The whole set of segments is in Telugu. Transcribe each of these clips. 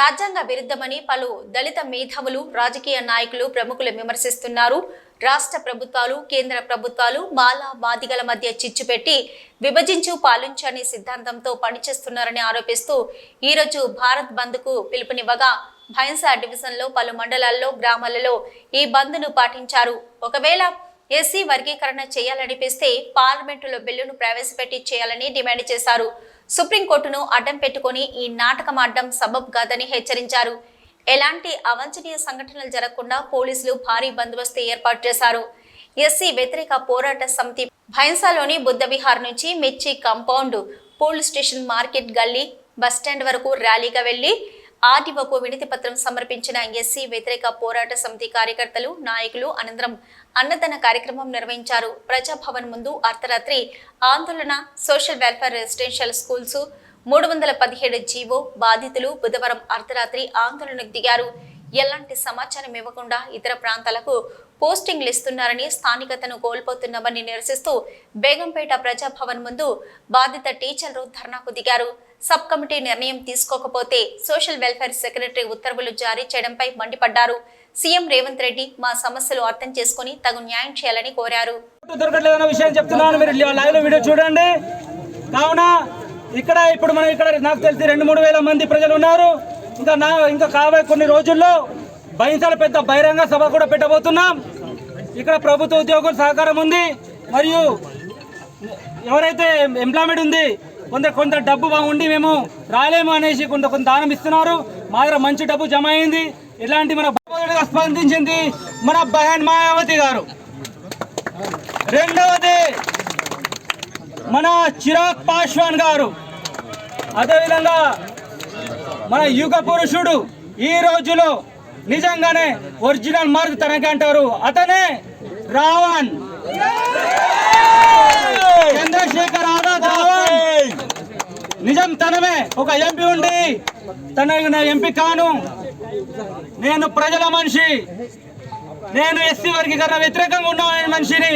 రాజ్యాంగ విరుద్ధమని పలు దళిత మేధావులు రాజకీయ నాయకులు ప్రముఖులు విమర్శిస్తున్నారు. రాష్ట్ర ప్రభుత్వాలు కేంద్ర ప్రభుత్వాలు మాల మాదిగల మధ్య చిచ్చు పెట్టి విభజించు పాలించని సిద్ధాంతంతో పనిచేస్తున్నారని ఆరోపిస్తూ ఈరోజు భారత్ బంద్కు పిలుపునివ్వగా భైన్సా డివిజన్లో పలు మండలాల్లో గ్రామాలలో ఈ బంద్ను పాటించారు. ఒకవేళ ఎస్సీ వర్గీకరణ చేయాలనిపిస్తే పార్లమెంటులో బిల్లును ప్రవేశపెట్టి చేయాలని డిమాండ్ చేశారు. సుప్రీంకోర్టును అడ్డం పెట్టుకొని ఈ నాటకం అడ్డం సబబ్ కాదని హెచ్చరించారు. ఎలాంటి అవాంఛనీయ సంఘటనలు జరగకుండా పోలీసులు భారీ బందోబస్తు ఏర్పాటు చేశారు. ఎస్సీ వ్యతిరేక పోరాట సమితి భైన్సాలోని బుద్ధ విహార్ నుంచి Mirchi compound police station market గల్లీ బస్టాండ్ వరకు ర్యాలీగా వెళ్ళి ఆర్టీఓకు వినతి పత్రం సమర్పించిన ఎస్సీ వ్యతిరేక పోరాట సమితి కార్యకర్తలు నాయకులు అనంతరం అన్నదాన కార్యక్రమం నిర్వహించారు. ప్రజాభవన్ ముందు అర్ధరాత్రి ఆందోళన సోషల్ వెల్ఫేర్ రెసిడెన్షియల్ స్కూల్స్ మూడు వందల పదిహేడు జీవో బాధితులు బుధవారం అర్ధరాత్రి ఆందోళనకు దిగారు. ఎలాంటి సమాచారం ఇవ్వకుండా ఇతర ప్రాంతాలకు పోస్టింగ్లు ఇస్తున్నారని స్థానికతను కోల్పోతున్నామని నిరసిస్తూ బేగంపేట ప్రజాభవన్ ముందు బాధిత టీచర్లు ధర్నాకు దిగారు. సబ్ కమిటీ నిర్ణయం తీసుకోకపోతే సోషల్ వెల్ఫేర్ సెక్రటరీ ఉత్తర్వులు జారీ చేయడంపై మండిపడ్డారు. సీఎం రేవంత్ రెడ్డి మా సమస్యలు అర్థం చేసుకుని తగు న్యాయం చేయాలని కోరారు. దొరకట్లేదన్న విషయం చెప్తున్నాను. మీరు లైవ్లో వీడియో చూడండి. కావున ఇక్కడ ఇప్పుడు మనం ఇక్కడ నాకు తెలిసి రెండు మూడు వేల మంది ప్రజలు ఉన్నారు. ఇంకా నా ఇంకా కాబోయే కొన్ని రోజుల్లో బహింసల పెద్ద బహిరంగ సభ కూడా పెట్టబోతున్నాం. ఇక్కడ ప్రభుత్వ ఉద్యోగుల సహకారం ఉంది. మరియు ఎవరైతే ఎంప్లాయ్మెంట్ ఉంది కొంత కొంత డబ్బు ఉండి మేము రాలేము అనేసి కొంత కొంత దానం ఇస్తున్నారు. మా దగ్గర మంచి డబ్బు జమ అయింది. ఇలాంటి మన స్పందించింది మన బహన్ మాయావతి గారు. రెండవది మన చిరాగ్ పాశ్వాన్ గారు. అదేవిధంగా మన యుగ పురుషుడు ఈ రోజులో నిజంగానే ఒరిజినల్ మార్క్ తనకి అంటారు. అతనే రావణ్. చంద్రశేఖర్ ఆజాద్ నిజం తనమే ఒక ఎంపీ ఉండి తన ఎంపీ కాను. నేను ప్రజల మనిషి. నేను ఎస్సీ వర్గీకరణ వ్యతిరేకంగా ఉన్న మనిషిని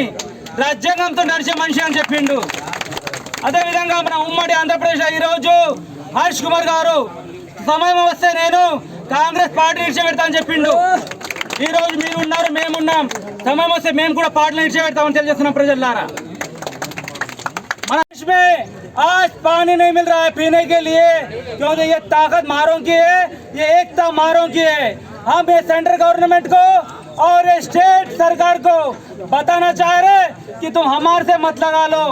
రాజ్యాంగంతో నడిచే మనిషి అని చెప్పిండు. అదేవిధంగా మన ఉమ్మడి ఆంధ్రప్రదేశ్ ఈరోజు హర్ష్ కుమార్ గారు. సమయం వస్తే నేను కాంగ్రెస్ పార్టీ నిలిచిపెడతా అని చెప్పిండు ఈ రోజు మీరు ఉన్నారు మేమున్నాం సమయం వస్తే మేము కూడా పార్టీలు నిలిచిపెడతామని తెలియజేస్తున్నాం ప్రజలారా మన देश में आज पानी नहीं मिल रहा है पीने के लिए क्योंकि ये ताकत मारों की है ये एकता मारों की है हम ये सेंट्रल गवर्नमेंट को और ये स्टेट सरकार को बताना चाह रहे कि तुम हमारे से मत लगा लो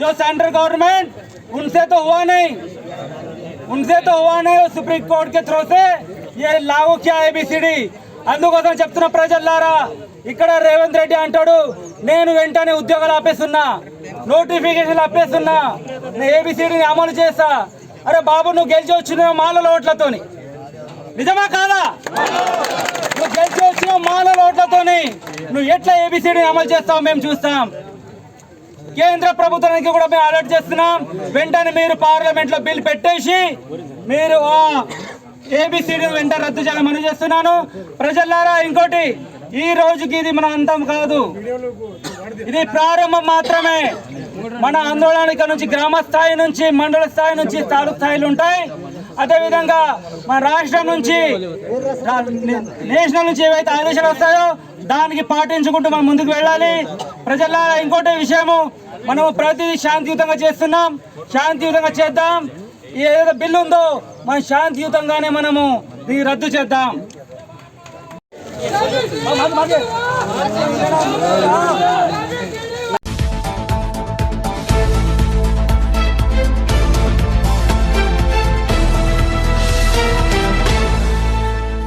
जो सेंट्रल गवर्नमेंट उनसे तो हुआ नहीं उनसे तो हुआ नहीं वो सुप्रीम कोर्ट के थ्रू से ఏ లాగు క్యా ఏబిసిడి అందుకోసం చెప్తున్న ప్రజల్లారా ఇక్కడ రేవంత్ రెడ్డి అంటాడు నేను వెంటనే ఉద్యోగాలు ఆపేస్తున్నా నోటిఫికేషన్లు ఆపేస్తున్నా ఏబిసిడిని అమలు చేస్తా. అరే బాబు నువ్వు గెలిచి వచ్చిన మాలల ఓట్లతోని నిజమా కాదా? నువ్వు గెలిచి వచ్చిన మాలల ఓట్లతోని నువ్వు ఎట్లా ఏబిసిడిని అమలు చేస్తావు మేము చూస్తాం. కేంద్ర ప్రభుత్వానికి కూడా మేము అలర్ట్ చేస్తున్నాం. వెంటనే మీరు పార్లమెంట్లో బిల్ పెట్టేసి మీరు ఏబిసిడి వెంట రద్దు చేయాలని మనవి చేస్తున్నాను. ప్రజలారా ఇంకోటి ఈ రోజుకి ఇది మన అంతం కాదు. ఇది ప్రారంభం మాత్రమే. మన ఆందోళన ఇక్కడ నుంచి గ్రామ స్థాయి నుంచి మండల స్థాయి నుంచి తాలూకు స్థాయిలు ఉంటాయి. అదేవిధంగా మన రాష్ట్రం నుంచి నేషనల్ నుంచి ఏవైతే ఆదేశాలు వస్తాయో దానికి పాటించుకుంటూ మనం ముందుకు వెళ్ళాలి. ప్రజలారా ఇంకోటి విషయము మనము ప్రతిదీ శాంతియుతంగా చేస్తున్నాం. శాంతియుతంగా చేద్దాం. ఏదో బిల్లు ఉందో మనం శాంతియుతంగానే మనము దీన్ని రద్దు చేద్దాం.